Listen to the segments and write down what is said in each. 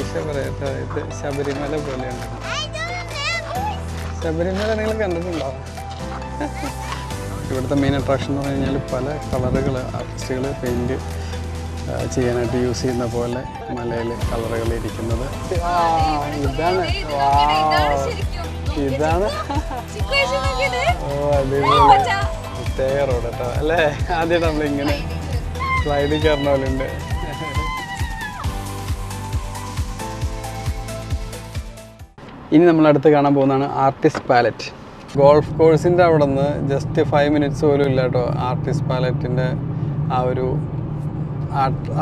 ഐഷ പറയാത്ത ഇത് ശബരിമല പോലെയാണ് ശബരിമല നിങ്ങൾ കണ്ടിട്ടുണ്ടോ? ഇവിടുത്തെ മെയിൻ അട്രാക്ഷൻ എന്ന് പറഞ്ഞു കഴിഞ്ഞാൽ പല കളറുകൾ ആർട്ടിസ്റ്റുകൾ പെയിന്റ് ചെയ്യാനായിട്ട് യൂസ് ചെയ്യുന്ന പോലെ മലയിൽ കളറുകൾ ഇരിക്കുന്നത്. ഇതാണ്. ഇതാണ് ഓ അടിപൊളി. പ്രത്യേക റോഡ് കേട്ടോ. അല്ലേ? ആദ്യം നമ്മളിങ്ങനെ സ്ലൈഡിൽ കയറുന്ന പോലെ ഉണ്ട്. ഇനി നമ്മൾ അടുത്ത് കാണാൻ പോകുന്നതാണ് ആർട്ടിസ്റ്റ് പാലറ്റ് ഗോൾഫ് കോഴ്സിന്റെ അവിടെ നിന്ന് ജസ്റ്റ് ഫൈവ് മിനിറ്റ്സ് പോലും ഇല്ല കേട്ടോ ആർട്ടിസ്റ്റ് പാലറ്റിന്റെ ആ ഒരു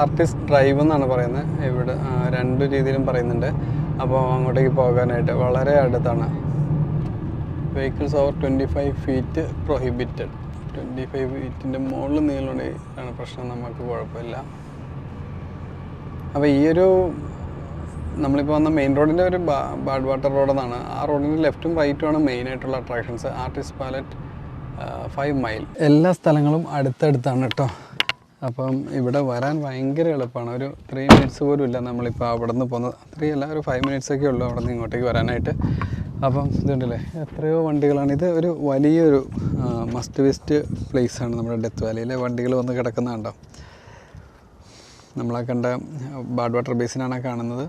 ആർട്ടിസ്റ്റ് ഡ്രൈവ് എന്നാണ് പറയുന്നത്. ഇവിടെ രണ്ട് രീതിയിലും പറയുന്നുണ്ട്. അപ്പോൾ അങ്ങോട്ടേക്ക് പോകാനായിട്ട് വളരെ അടുത്താണ്. Vehicles over twenty five feet prohibited twenty five ഫീറ്റിന്റെ മുകളിൽ നീളമുണ്ടെങ്കിൽ പ്രശ്നം. നമുക്ക് കുഴപ്പമില്ല. അപ്പോൾ ഈ ഒരു നമ്മളിപ്പോൾ വന്ന മെയിൻ റോഡിന്റെ ഒരു ബാഡ് വാട്ടർ റോഡെന്നാണ് ആ റോഡിന്റെ ലെഫ്റ്റും റൈറ്റും ആണ് മെയിൻ ആയിട്ടുള്ള attractions artist palette five mile എല്ലാ സ്ഥലങ്ങളും അടുത്തടുത്താണ് കേട്ടോ. അപ്പം ഇവിടെ വരാൻ ഭയങ്കര എളുപ്പമാണ്. ഒരു ത്രീ മിനിറ്റ്സ് പോലും ഇല്ല നമ്മളിപ്പോൾ അവിടെ നിന്ന് പോകുന്നത്. ത്രീ അല്ല ഒരു ഫൈവ് മിനിറ്റ്സ് ഒക്കെ ഉള്ളൂ അവിടെ നിന്ന് ഇങ്ങോട്ടേക്ക് വരാനായിട്ട്. അപ്പം ഇതുണ്ടല്ലേ എത്രയോ വണ്ടികളാണ്. ഇത് ഒരു വലിയൊരു മസ്റ്റ് വെസ്റ്റ് പ്ലേസ് ആണ് നമ്മുടെ ഡെത്ത് വാലിയിലെ വണ്ടികൾ വന്ന് കിടക്കുന്ന കണ്ടോ? നമ്മളാ കണ്ട ബാഡ് വാട്ടർ ബേസിനാണ് കാണുന്നത്.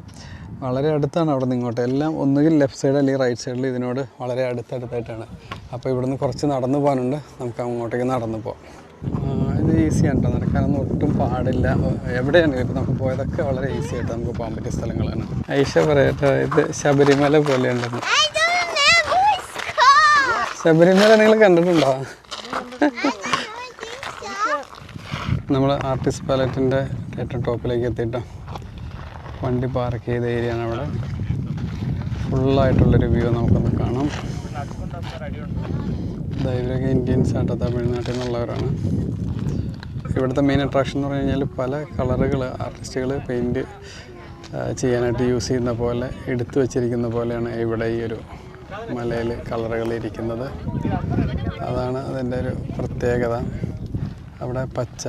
വളരെ അടുത്താണ് അവിടെ നിന്ന് ഇങ്ങോട്ട്. എല്ലാം ഒന്നുകിൽ ലെഫ്റ്റ് സൈഡ് അല്ലെങ്കിൽ റൈറ്റ് സൈഡിൽ ഇതിനോട് വളരെ അടുത്തടുത്തായിട്ടാണ്. അപ്പോൾ ഇവിടുന്ന് കുറച്ച് നടന്നു പോകാനുണ്ട്. നമുക്ക് അങ്ങോട്ടേക്ക് നടന്നു പോകാം. ഇത് ഈസിയാണ് കേട്ടോ നടക്കാനൊന്നും ഒട്ടും പാടില്ല. എവിടെയാണ് ഇപ്പോൾ നമുക്ക് പോയതൊക്കെ വളരെ ഈസി ആയിട്ട് നമുക്ക് പോകാൻ പറ്റിയ സ്ഥലങ്ങളാണ്. ഐഷ പറയട്ടെ ഇത് ശബരിമല പോലെയുണ്ടെന്ന്. ശബരിമല നിങ്ങൾ കണ്ടിട്ടുണ്ടോ? നമ്മൾ ആർട്ടിസ്റ്റ് പാലറ്റിന്റെ ഏറ്റവും ടോപ്പിലേക്ക് എത്തിയിട്ടോ. വണ്ടി പാർക്ക് ചെയ്ത ഏരിയ ആണ് അവിടെ. ഫുള്ളായിട്ടുള്ളൊരു വ്യൂ നമുക്കൊന്ന് കാണാം. ദൈവരൊക്കെ ഇന്ത്യൻസ് ആട്ടോ തമിഴ്നാട്ടിൽ നിന്നുള്ളവരാണ്. ഇവിടുത്തെ മെയിൻ അട്രാക്ഷൻ എന്ന് പറഞ്ഞു കഴിഞ്ഞാൽ പല കളറുകൾ ആർട്ടിസ്റ്റുകൾ പെയിന്റ് ചെയ്യാനായിട്ട് യൂസ് ചെയ്യുന്ന പോലെ എടുത്തു വച്ചിരിക്കുന്ന പോലെയാണ് ഇവിടെ ഈ ഒരു മലയിൽ കളറുകൾ ഇരിക്കുന്നത്. അതാണ് അതിന്റെ ഒരു പ്രത്യേകത. അവിടെ പച്ച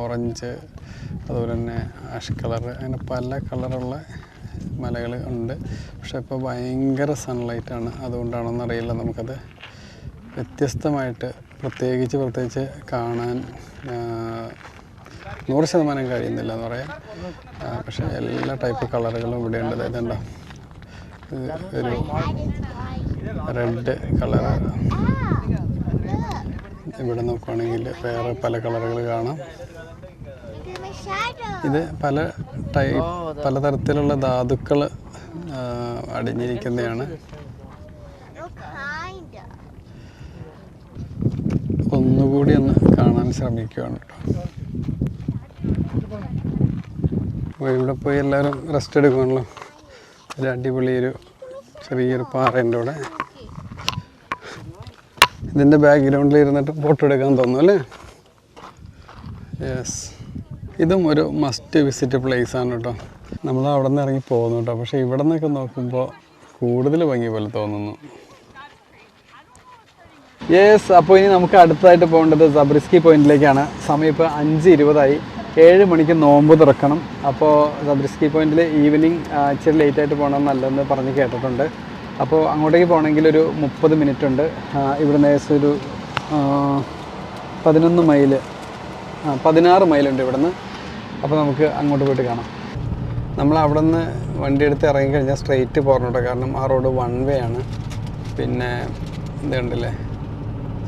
ഓറഞ്ച് അതുപോലെ തന്നെ ആഷ് കളർ. അങ്ങനെ പല കളറുള്ള മലകൾ ഉണ്ട്. പക്ഷെ ഇപ്പോൾ ഭയങ്കര സൺലൈറ്റാണ് അതുകൊണ്ടാണോ അറിയില്ല. നമുക്കത് വ്യത്യസ്തമായിട്ട് പ്രത്യേകിച്ച് പ്രത്യേകിച്ച് കാണാൻ നൂറ് ശതമാനം കഴിയുന്നില്ല എന്ന് പറയാം പക്ഷെ എല്ലാ ടൈപ്പ് കളറുകളും ഇവിടെ ഉണ്ട്. ഇത് ഒരു റെഡ് കളർ. ഇവിടെ നോക്കുവാണെങ്കിൽ വേറെ പല കളറുകൾ കാണാം. ഇത് പല ടൈപ്പ് പലതരത്തിലുള്ള ധാതുക്കൾ അടിഞ്ഞിരിക്കുന്നതാണ്. ഒന്നുകൂടി ഒന്ന് കാണാൻ ശ്രമിക്കുകയാണ് കേട്ടോ ഇവിടെ പോയി എല്ലാവരും റെസ്റ്റ് എടുക്കുമല്ലോ ഒരു അടിപൊളി ഒരു ചെറിയൊരു പാറേന്റെ കൂടെ ഇതിന്റെ ബാക്ക്ഗ്രൗണ്ടിൽ ഇരുന്നിട്ട് ഫോട്ടോ എടുക്കാൻ തോന്നുന്നു അല്ലേ? യെസ് ഇതും ഒരു മസ്റ്റ് വിസിറ്റ് പ്ലേസ് ആണ് കേട്ടോ നമ്മൾ അവിടെ നിന്ന് ഇറങ്ങി പോകുന്നു കേട്ടോ പക്ഷേ ഇവിടെ നിന്നൊക്കെ നോക്കുമ്പോൾ കൂടുതൽ ഭംഗി പോലെ തോന്നുന്നു. യെസ് അപ്പോൾ ഇനി നമുക്ക് അടുത്തതായിട്ട് പോകേണ്ടത് സബ്രിസ്കി പോയിന്റിലേക്കാണ് സമയം ഇപ്പോൾ അഞ്ച് ഇരുപതായി. ഏഴ് മണിക്ക് നോമ്പ് തുറക്കണം. അപ്പോൾ സബ്രിസ്കി പോയിന്റിൽ ഈവനിങ് ഇച്ചിരി ലേറ്റ് ആയിട്ട് പോകണം നല്ലതെന്ന് പറഞ്ഞ് കേട്ടിട്ടുണ്ട്. അപ്പോൾ അങ്ങോട്ടേക്ക് പോകണമെങ്കിൽ ഒരു മുപ്പത് മിനിറ്റ് ഉണ്ട് ഇവിടുന്ന് ഏകദേശം ഒരു പതിനൊന്ന് ആ പതിനാറ് മൈലുണ്ട് ഇവിടുന്ന്. അപ്പോൾ നമുക്ക് അങ്ങോട്ട് പോയിട്ട് കാണാം. നമ്മൾ അവിടെ നിന്ന് വണ്ടി എടുത്ത് ഇറങ്ങിക്കഴിഞ്ഞാൽ സ്ട്രെയിറ്റ് പോകണം കാരണം ആ റോഡ് വൺ വേ ആണ്. പിന്നെ എന്തുണ്ടല്ലേ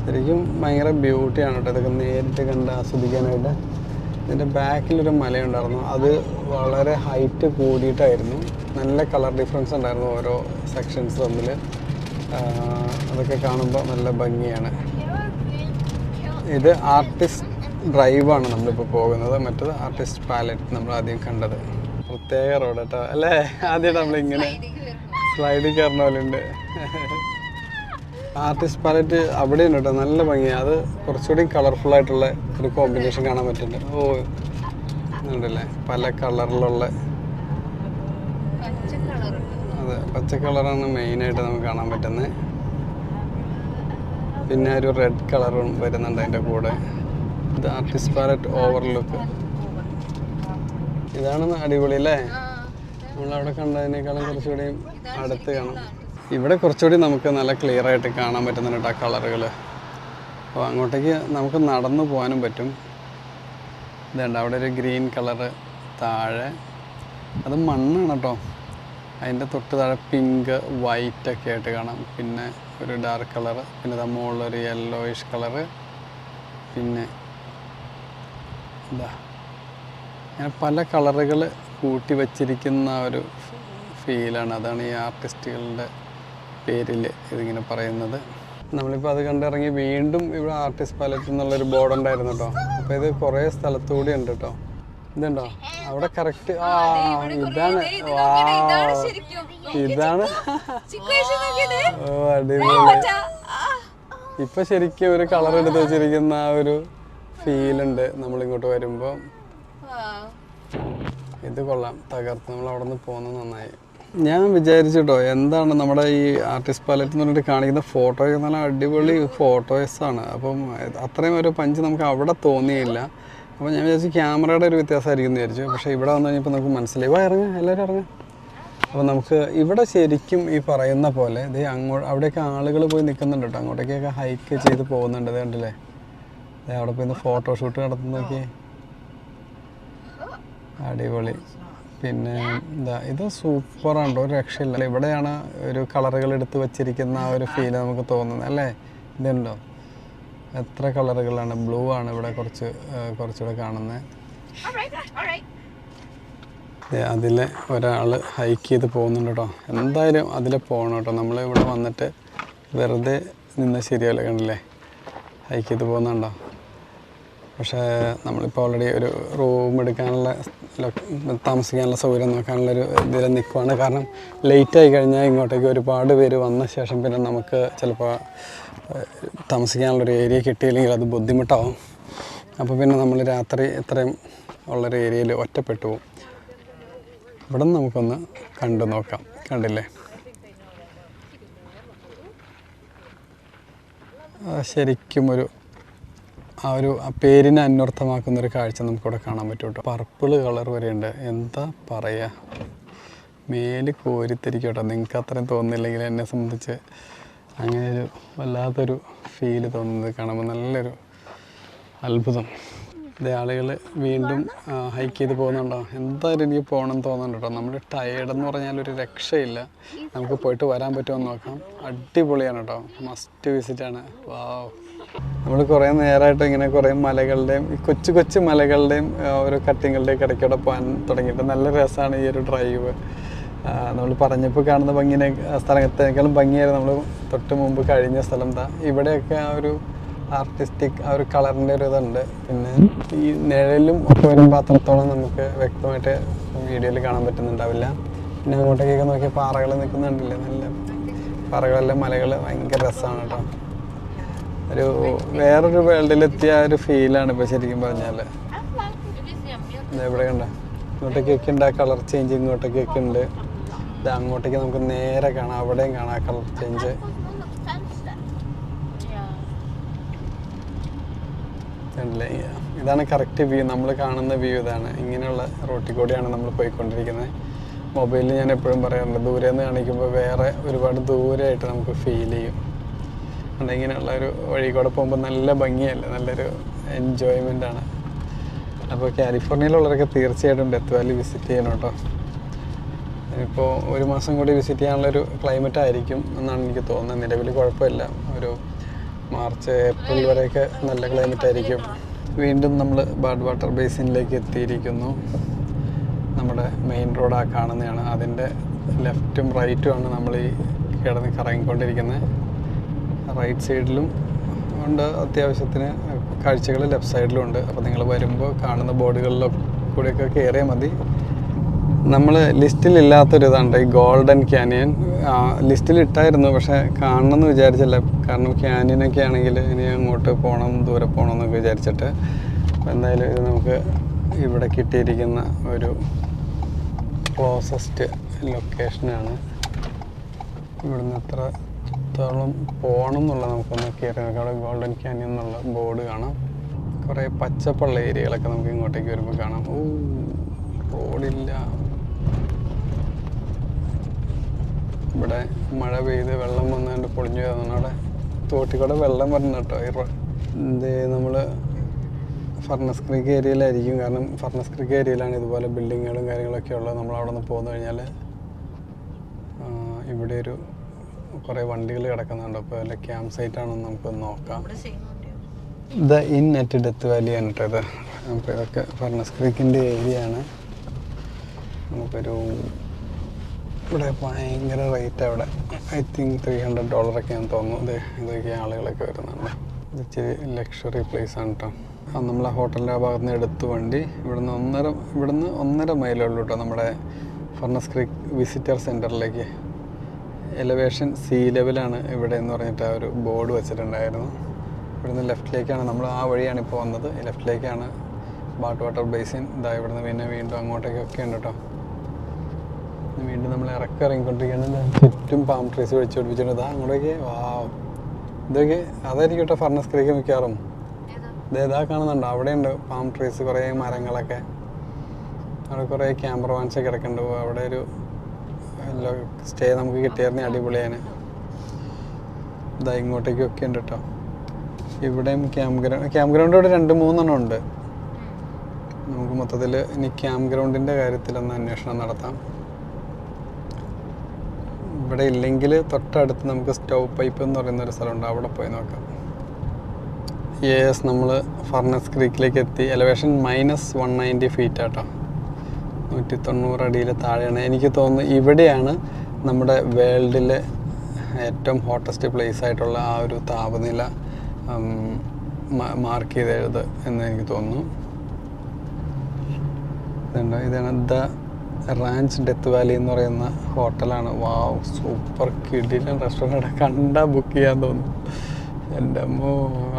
ശരിക്കും ഭയങ്കര ബ്യൂട്ടിയാണ് കേട്ടോ ഇതൊക്കെ നേരിട്ട് കണ്ട് ആസ്വദിക്കാനായിട്ട്. ഇതിന്റെ ബാക്കിലൊരു മലയുണ്ടായിരുന്നു അത് വളരെ ഹൈറ്റ് കൂടിയിട്ടായിരുന്നു. നല്ല കളർ ഡിഫറൻസ് ഉണ്ടായിരുന്നു ഓരോ സെക്ഷൻസ് തമ്മിൽ അതൊക്കെ കാണുമ്പോൾ നല്ല ഭംഗിയാണ്. ഇത് ആർട്ടിസ്റ്റ് ഡ്രൈവാണ് നമ്മളിപ്പോൾ പോകുന്നത്. മറ്റത് ആർട്ടിസ്റ്റ് പാലറ്റ് നമ്മൾ ആദ്യം കണ്ടത്. പ്രത്യേക റോഡ് കേട്ടോ അല്ലേ? ആദ്യം നമ്മളിങ്ങനെ സ്ലൈഡിൽ കയറുന്ന പോലെ ഉണ്ട് ആർട്ടിസ്റ്റ് പാലറ്റ് അവിടെയുണ്ട് കേട്ടോ. നല്ല ഭംഗിയാണ് അത് കുറച്ചുകൂടി കളർഫുൾ ആയിട്ടുള്ള ഒരു കോമ്പിനേഷൻ കാണാൻ പറ്റുന്നുണ്ട്. ഓ ഉണ്ടല്ലേ പല കളറിലുള്ള അതെ പച്ച കളറാണ് മെയിനായിട്ട് നമുക്ക് കാണാൻ പറ്റുന്നത്. പിന്നെ ഒരു റെഡ് കളറും വരുന്നുണ്ട് അതിന്റെ കൂടെ. ഓവർലുക്ക് ഇതാണ് അടിപൊളി അല്ലേ? നമ്മളവിടെ കണ്ടതിനേക്കാളും കുറച്ചുകൂടി അടുത്ത് കാണാം. ഇവിടെ കുറച്ചുകൂടി നമുക്ക് നല്ല ക്ലിയർ ആയിട്ട് കാണാൻ പറ്റുന്നുണ്ട് ആ കളറുകൾ അപ്പോൾ അങ്ങോട്ടേക്ക് നമുക്ക് നടന്നു പോകാനും പറ്റും. ഇതുണ്ട് അവിടെ ഒരു ഗ്രീൻ കളറ് താഴെ. അത് മണ്ണാണ് കേട്ടോ. അതിന്റെ തൊട്ട് താഴെ പിങ്ക് വൈറ്റ് ഒക്കെ ആയിട്ട് കാണാം. പിന്നെ ഒരു ഡാർക്ക് കളറ് പിന്നെ മുകളിലൊരു യെല്ലോയിഷ് കളറ് പിന്നെ എന്താ അങ്ങനെ പല കളറുകൾ കൂട്ടി വച്ചിരിക്കുന്ന ഒരു ഫീലാണ്. അതാണ് ഈ ആർട്ടിസ്റ്റുകളുടെ പേരിൽ ഇതിങ്ങനെ പറയുന്നത്. നമ്മളിപ്പോൾ അത് കണ്ടിറങ്ങി വീണ്ടും ഇവിടെ ആർട്ടിസ്റ്റ് പാലറ്റ് എന്നുള്ളൊരു ബോർഡ് ഉണ്ടായിരുന്നു കേട്ടോ അപ്പോൾ ഇത് കുറേ സ്ഥലത്തുകൂടി ഉണ്ട് കേട്ടോ ഇതുണ്ടോ? അവിടെ കറക്റ്റ് ആ ഇതാണ്. വാ. ഇതാണ്. ഓ അടിപൊളി. ഇപ്പൊ ശരിക്കും ഒരു കളർ എടുത്ത് വെച്ചിരിക്കുന്ന ആ ഒരു ഫീൽ ഉണ്ട് നമ്മൾ ഇങ്ങോട്ട് വരുമ്പോൾ ഇത് കൊള്ളാം. തകർത്ത് നമ്മൾ അവിടെ നിന്ന് പോകുന്നത് നന്നായി. ഞാൻ വിചാരിച്ചിട്ടോ എന്താണ് നമ്മുടെ ഈ ആർട്ടിസ്റ്റ് പാലറ്റ് എന്ന് പറഞ്ഞിട്ട് കാണിക്കുന്ന ഫോട്ടോ നല്ല അടിപൊളി ഫോട്ടോസാണ്. അപ്പം അത്രയും ഒരു പഞ്ച് നമുക്ക് അവിടെ തോന്നിയില്ല. അപ്പോൾ ഞാൻ വിചാരിച്ചു ക്യാമറയുടെ ഒരു വ്യത്യാസമായിരിക്കും എന്ന് വിചാരിച്ചു. പക്ഷേ ഇവിടെ വന്നു കഴിഞ്ഞപ്പോൾ നമുക്ക് മനസ്സിലായി. വാ ഇറങ്ങാം എല്ലാവരും ഇറങ്ങാം. അപ്പോൾ നമുക്ക് ഇവിടെ ശരിക്കും ഈ പറയുന്ന പോലെ ഇത് അങ്ങോട്ട് അവിടെയൊക്കെ ആളുകൾ പോയി നിൽക്കുന്നുണ്ട് കേട്ടോ. അങ്ങോട്ടേക്കൊക്കെ ഹൈക്ക് ചെയ്ത് പോകുന്നുണ്ട്. അതുകൊണ്ടല്ലേ കണ്ടില്ലേ? അവിടെ പോയി ഫോട്ടോഷൂട്ട് നടത്തുന്നൊക്കെ അടിപൊളി. പിന്നെ എന്താ ഇത് സൂപ്പറാണ് ഒരു രക്ഷയില്ല. ഇവിടെയാണ് ഒരു കളറുകൾ എടുത്ത് വെച്ചിരിക്കുന്ന ആ ഒരു ഫീൽ നമുക്ക് തോന്നുന്നത് അല്ലേ? ഇതുണ്ടോ? എത്ര കളറുകളാണ്. ബ്ലൂ ആണ് ഇവിടെ കുറച്ച് കുറച്ചുകൂടെ കാണുന്നത്. അതിലെ ഒരാൾ ഹൈക്ക് ചെയ്ത് പോകുന്നുണ്ട് കേട്ടോ. എന്തായാലും അതിൽ പോകണം കേട്ടോ. നമ്മൾ ഇവിടെ വന്നിട്ട് വെറുതെ നിന്ന് ശരിയല്ല കണ്ടില്ലേ? ഹൈക്ക് ചെയ്ത് പോകുന്നുണ്ടോ? പക്ഷേ നമ്മളിപ്പോൾ ഓൾറെഡി ഒരു റൂം എടുക്കാനുള്ള താമസിക്കാനുള്ള സൗകര്യം നോക്കാനുള്ള ഒരു ഇതിൽ നിൽക്കുവാണ് കാരണം ലേറ്റ് ആയി കഴിഞ്ഞാൽ ഇങ്ങോട്ടേക്ക് ഒരുപാട് പേര് വന്ന ശേഷം പിന്നെ നമുക്ക് ചിലപ്പോൾ താമസിക്കാനുള്ളൊരു ഏരിയ കിട്ടിയില്ലെങ്കിൽ അത് ബുദ്ധിമുട്ടാവും. അപ്പോൾ പിന്നെ നമ്മൾ രാത്രി ഇത്രയും ഉള്ളൊരു ഏരിയയിൽ ഒറ്റപ്പെട്ടു പോകും ഇവിടെ നിന്ന് നമുക്കൊന്ന് കണ്ടു നോക്കാം. കണ്ടില്ലേ? ശരിക്കും ഒരു ആ ഒരു പേരിനെ അന്വർത്ഥമാക്കുന്ന ഒരു കാഴ്ച നമുക്കിവിടെ കാണാൻ പറ്റും കേട്ടോ. പർപ്പിൾ കളർ വരെയുണ്ട് എന്താ പറയുക മേൽ കോരിത്തിരിക്കും കേട്ടോ നിങ്ങൾക്ക് അത്രയും തോന്നുന്നില്ലെങ്കിൽ എന്നെ സംബന്ധിച്ച് അങ്ങനെ ഒരു വല്ലാത്തൊരു ഫീൽ തോന്നുന്നത് കാണുമ്പോൾ നല്ലൊരു അത്ഭുതം. ഇതേ ആളുകൾ വീണ്ടും ഹൈക്ക് ചെയ്ത് പോകുന്നുണ്ടോ? എന്തായാലും എനിക്ക് പോകണമെന്ന് തോന്നുന്നുണ്ട് കേട്ടോ. ടയേർഡ് എന്ന് പറഞ്ഞാൽ ഒരു രക്ഷയില്ല. നമുക്ക് പോയിട്ട് വരാൻ പറ്റുമോ എന്ന് നോക്കാം. അടിപൊളിയാണ് കേട്ടോ. മസ്റ്റ് വിസിറ്റ് ആണ്. വാവ് നമ്മൾ കുറേ നേരമായിട്ട് ഇങ്ങനെ കുറേ മലകളുടെയും ഈ കൊച്ചു കൊച്ചു മലകളുടെയും ഓരോ കട്ടിങ്ങളുടെയും ഇടയ്ക്കൂടെ പോകാൻ തുടങ്ങിയിട്ട് നല്ല രസമാണ് ഈ ഒരു ഡ്രൈവ് നമ്മൾ പറഞ്ഞപ്പോൾ കാണുന്ന ഭംഗിനെ സ്ഥലത്തേക്കാളും ഭംഗിയായിരുന്നു. നമ്മൾ തൊട്ട് മുമ്പ് കഴിഞ്ഞ സ്ഥലം താ ഇവിടെയൊക്കെ ആ ഒരു ആർട്ടിസ്റ്റിക് ആ ഒരു കളറിന്റെ ഒരു ഇതുണ്ട്. പിന്നെ ഈ നിഴലും ഒക്കെ വരുമ്പോൾ അത്രത്തോളം നമുക്ക് വ്യക്തമായിട്ട് വീഡിയോയിൽ കാണാൻ പറ്റുന്നുണ്ടാവില്ല. പിന്നെ അങ്ങോട്ടേക്കൊക്കെ നോക്കിയാൽ പാറകൾ നിൽക്കുന്നുണ്ടല്ലേ? നല്ല പാറകളെല്ലാം മലകൾ ഭയങ്കര രസമാണ് കേട്ടോ. ഒരു വേറൊരു വേൾഡിലെത്തിയ ഒരു ഫീലാണ് ഇപ്പോൾ ശരിക്കും പറഞ്ഞാൽ എവിടെ കണ്ട? ഇങ്ങോട്ടേക്കൊക്കെ ഉണ്ട് ആ കളർ ചേഞ്ച് ഇങ്ങോട്ടേക്കൊക്കെ ഉണ്ട്. ഇത് അങ്ങോട്ടേക്ക് നമുക്ക് നേരെ കാണാം. അവിടെയും കാണാം കളർ ചേഞ്ച്. ഇതാണ് കറക്റ്റ് വ്യൂ. നമ്മൾ കാണുന്ന വ്യൂ ഇതാണ്. ഇങ്ങനെയുള്ള റോട്ടിൽ കൂടിയാണ് നമ്മൾ പോയിക്കൊണ്ടിരിക്കുന്നത്. മൊബൈലിൽ ഞാൻ എപ്പോഴും പറയാറുണ്ട് ദൂരെ നിന്ന് കാണിക്കുമ്പോൾ വേറെ ഒരുപാട് ദൂരമായിട്ട് നമുക്ക് ഫീൽ ചെയ്യും. അതുകൊണ്ട് ഇങ്ങനെയുള്ള ഒരു വഴി കൂടെ പോകുമ്പോൾ നല്ല ഭംഗിയല്ലേ? നല്ലൊരു എൻജോയ്മെന്റ് ആണ്. അപ്പോൾ കാലിഫോർണിയയിലുള്ളവരൊക്കെ തീർച്ചയായിട്ടും ഡെത്ത് വാലി വിസിറ്റ് ചെയ്യണം കേട്ടോ. ഇപ്പോൾ ഒരു മാസം കൂടി വിസിറ്റ് ചെയ്യാനുള്ളൊരു ക്ലൈമറ്റ് ആയിരിക്കും എന്നാണ് എനിക്ക് തോന്നുന്നത്. നിലവിൽ കുഴപ്പമില്ല. ഒരു മാർച്ച് ഏപ്രിൽ വരെയൊക്കെ നല്ല ക്ലൈമറ്റ് ആയിരിക്കും. വീണ്ടും നമ്മൾ ബാഡ് വാട്ടർ ബേസിനിലേക്ക് എത്തിയിരിക്കുന്നു. നമ്മുടെ മെയിൻ റോഡ് ആ കാണുന്നതാണ്. അതിന്റെ ലെഫ്റ്റും റൈറ്റും ആണ് നമ്മൾ ഈ കിടന്ന് കറങ്ങിക്കൊണ്ടിരിക്കുന്നത്. റൈറ്റ് സൈഡിലും ഉണ്ട്. അത്യാവശ്യത്തിന് കാഴ്ചകൾ ലെഫ്റ്റ് സൈഡിലും ഉണ്ട്. അപ്പോൾ നിങ്ങൾ വരുമ്പോൾ കാണുന്ന ബോർഡുകളിലൊക്കെ കൂടെയൊക്കെ കയറിയാൽ മതി. നമ്മൾ ലിസ്റ്റിലില്ലാത്തൊരു ഇതാണ് ഈ ഗോൾഡൻ ക്യാനിയൻ ലിസ്റ്റിൽ ഇട്ടായിരുന്നു പക്ഷേ കാണണമെന്ന് വിചാരിച്ചില്ല. കാരണം ക്യാനിയനൊക്കെ ആണെങ്കിൽ ഇനി അങ്ങോട്ട് പോകണം ദൂരെ പോകണം എന്നൊക്കെ വിചാരിച്ചിട്ട്. അപ്പോൾ എന്തായാലും ഇത് നമുക്ക് ഇവിടെ കിട്ടിയിരിക്കുന്ന ഒരു ക്ലോസസ്റ്റ് ലൊക്കേഷനാണ് ഇവിടുന്ന് എത്ര എത്രത്തോളം പോകണം എന്നുള്ള നമുക്കൊന്ന് കയറി അവിടെ ഗോൾഡൻ ക്യാനിയൻ എന്നുള്ള ബോർഡ് കാണാം. കുറേ പച്ചപ്പുള്ള ഏരിയകളൊക്കെ നമുക്ക് ഇങ്ങോട്ടേക്ക് വരുമ്പോൾ കാണാം. ഓ റോഡില്ല ഇവിടെ മഴ പെയ്ത് വെള്ളം വന്നുകൊണ്ട് പൊളിഞ്ഞു വരുന്നതാണ് അവിടെ തോട്ടിക്കൂടെ വെള്ളം വരണം കേട്ടോ. ഈ ഇത് നമ്മൾ ഫർണസ് ക്രീക്ക് ഏരിയയിലായിരിക്കും. കാരണം ഫർണസ് ക്രീക്ക് ഏരിയയിലാണ് ഇതുപോലെ ബിൽഡിങ്ങുകളും കാര്യങ്ങളൊക്കെ ഉള്ളത്. നമ്മൾ അവിടെ നിന്ന് പോന്നു കഴിഞ്ഞാൽ ഇവിടെ ഒരു കുറേ വണ്ടികൾ കിടക്കുന്നുണ്ട്. അപ്പോൾ അല്ലെ ക്യാമ്പ് സൈറ്റ് ആണെന്ന് നമുക്ക് നോക്കാം. ഇത് ഇൻ അറ്റ് ഡെത്ത് വാലി ഇത് അപ്പോൾ ഇതൊക്കെ ഫർണസ് ക്രീക്കിന്റെ ഏരിയ ആണ്. നമുക്കൊരു ഇവിടെ ഭയങ്കര റേറ്റ് അവിടെ. ഐ തിങ്ക് ത്രീ ഹൺഡ്രഡ് ഡോളറൊക്കെയാണെന്ന് തോന്നുന്നു. ഇത് ഇതൊക്കെ ആളുകളൊക്കെ വരുന്നുണ്ട്. ഇത് ഇച്ചിരി ലക്ഷറി പ്ലേസ് ആണ് കേട്ടോ നമ്മൾ ആ ഹോട്ടലിന്റെ ആ ഭാഗത്ത് നിന്ന് എടുത്ത് വണ്ടി. ഇവിടുന്ന് ഒന്നര ഇവിടുന്ന് ഒന്നര മൈലുള്ളൂ കേട്ടോ നമ്മുടെ ഫർണസ് ക്രീക്ക് വിസിറ്റർ സെന്ററിലേക്ക് എലവേഷൻ സീ ലെവലാണ് ഇവിടെ എന്ന് പറഞ്ഞിട്ട് ആ ഒരു ബോർഡ് വെച്ചിട്ടുണ്ടായിരുന്നു. ഇവിടുന്ന് ലെഫ്റ്റിലേക്കാണ് നമ്മൾ ആ വഴിയാണ് ഇപ്പോൾ വന്നത്. ലെഫ്റ്റിലേക്കാണ് ബാട്ട് വാട്ടർ ബേസിൻ ഇതാ ഇവിടുന്ന് പിന്നെ വീണ്ടും അങ്ങോട്ടേക്കൊക്കെ ഉണ്ട് കേട്ടോ വീണ്ടും നമ്മൾ ഇറക്കി ഇറങ്ങിക്കൊണ്ടിരിക്കുകയാണ് ചുറ്റും പാം ട്രീസ് വെച്ച് പിടിപ്പിച്ചിട്ടുണ്ട് ഇതാ അങ്ങോട്ടേക്ക് വാ ഇതൊക്കെ അതായിരിക്കും കേട്ടോ ഫർണസ് ക്രീക്ക് മിക്കാറും ഇതേതാ ഇത് ഇതാ കാണുന്നുണ്ടോ. അവിടെയുണ്ട് പാം ട്രീസ് കുറേ മരങ്ങളൊക്കെ. അവിടെ കുറേ ക്യാമറ വാൻസ് കിടക്കുന്നുണ്ട്. അവിടെ ഒരു സ്റ്റേ നമുക്ക് കിട്ടിയായിരുന്നു അടിപൊളിയാണ്. ഇതാ ഇങ്ങോട്ടേക്കൊക്കെ ഉണ്ട് കേട്ടോ ഇവിടെയും ക്യാമ്പ് ഗ്രൗണ്ട് ക്യാമ്പ് ഗ്രൗണ്ട് ഇവിടെ രണ്ട് മൂന്നെണ്ണം ഉണ്ട്. നമുക്ക് മൊത്തത്തിൽ ഇനി ക്യാമ്പ് ഗ്രൗണ്ടിന്റെ കാര്യത്തിൽ ഒന്ന് അന്വേഷണം നടത്താം. ഇവിടെ ഇല്ലെങ്കിൽ തൊട്ടടുത്ത് നമുക്ക് സ്റ്റവ് പൈപ്പ് എന്ന് പറയുന്ന ഒരു സ്ഥലമുണ്ട് അവിടെ പോയി നോക്കാം. യെസ് നമ്മൾ ഫർണസ് ക്രീക്കിലേക്ക് എത്തി. Elevation minus one ninety feet ആട്ടോ നൂറ്റി തൊണ്ണൂറ് അടിയിൽ താഴെയാണ്. എനിക്ക് തോന്നുന്നു ഇവിടെയാണ് നമ്മുടെ വേൾഡിലെ ഏറ്റവും ഹോട്ടസ്റ്റ് പ്ലേസ് ആയിട്ടുള്ള ആ ഒരു താപനില മാർക്ക് ചെയ്തത് എന്ന് എനിക്ക് തോന്നുന്നു. ഇതാണ് ദ റാഞ്ച് ഡെത്ത് വാലി എന്ന് പറയുന്ന ഹോട്ടലാണ്. വാവ് സൂപ്പർ കിടിലൻ റെസ്റ്റോറന്റ് കണ്ട ബുക്ക് ചെയ്യാൻ തോന്നുന്നു എന്റെ അമ്മ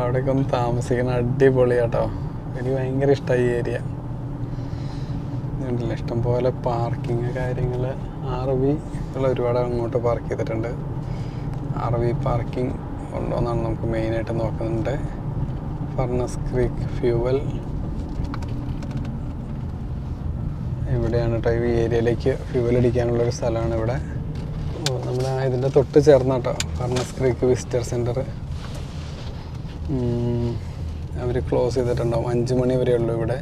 അവിടേക്ക് ഒന്ന് താമസിക്കണം. അടിപൊളി കേട്ടോ എനിക്ക് ഭയങ്കര ഇഷ്ടമായി ഈ ഏരിയ ഇതുണ്ടല്ലോ ഇഷ്ടംപോലെ പാർക്കിങ് കാര്യങ്ങൾ ആർ വി ഒരുപാട് അങ്ങോട്ട് പാർക്ക് ചെയ്തിട്ടുണ്ട്. ആർ വി പാർക്കിംഗ് ഉണ്ടോ എന്നാണ് നമുക്ക് മെയിനായിട്ട് നോക്കുന്നുണ്ട്. ഫർണസ് ക്രീക്ക് ഫ്യൂവൽ ഇവിടെയാണ് കേട്ടോ ഈ ഏരിയയിലേക്ക് ഫ്യൂവൽ അടിക്കാനുള്ള ഒരു സ്ഥലമാണ് ഇവിടെ. നമ്മൾ ഇതിന്റെ തൊട്ട് ചേർന്ന കേട്ടോ ഫർണസ് ക്രീക്ക് വിസിറ്റർ സെന്റർ അവർ ക്ലോസ് ചെയ്തിട്ടുണ്ടാവും. അഞ്ച് മണി വരെ ഉള്ളൂ ഇവിടെ.